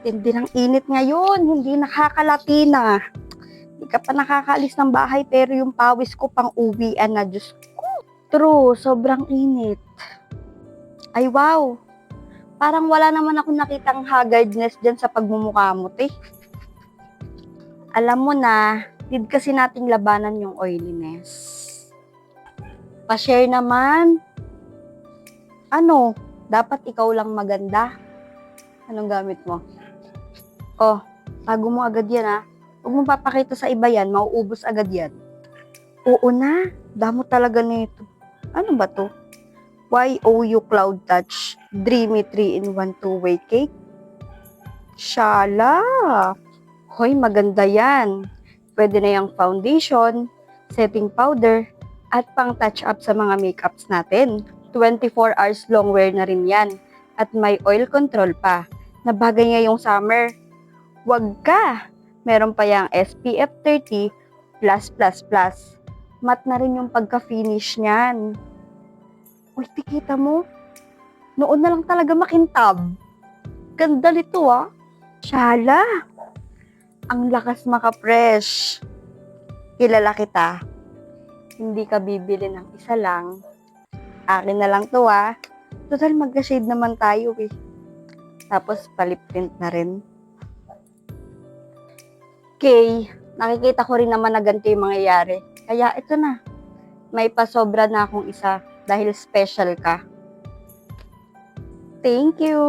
Tindi ng init ngayon, hindi nakakalatina. Hindi ka pa nakakaalis ng bahay pero yung pawis ko pang uwian na, Diyos ko. True, sobrang init. Ay wow, parang wala naman ako nakitang haggardness dyan sa pagmumukha mo, te. Alam mo na, need kasi nating labanan yung oiliness. Pa-share naman. Ano, dapat ikaw lang maganda. Anong gamit mo? Oh, tago mo agad yan ha. Huwag mo papakita sa iba yan, mauubos agad yan. Oo na, damo talaga nito. Ano ba to? YOU Cloud Touch Dreamy 3-in-1 two-way cake. Shala! Hoy, maganda yan. Pwede na yung foundation, setting powder, at pang touch up sa mga makeups natin. 24 hours long wear na rin yan. At may oil control pa, na bagay ngayong summer. Wag ka! Meron pa yung SPF 30 plus plus plus. Mat na rin yung pagka-finish niyan. Uy, tikita mo. Noon na lang talaga makintab. Ganda nito ah. Shala! Ang lakas maka-fresh. Kilala kita. Hindi ka bibili ng isa lang. Akin na lang to ah. Total magka-shade naman tayo eh. Tapos palip print na rin. Okay, nakikita ko rin naman na ganito yung mangyayari. Kaya ito na. May pasobra na akong isa dahil special ka. Thank you!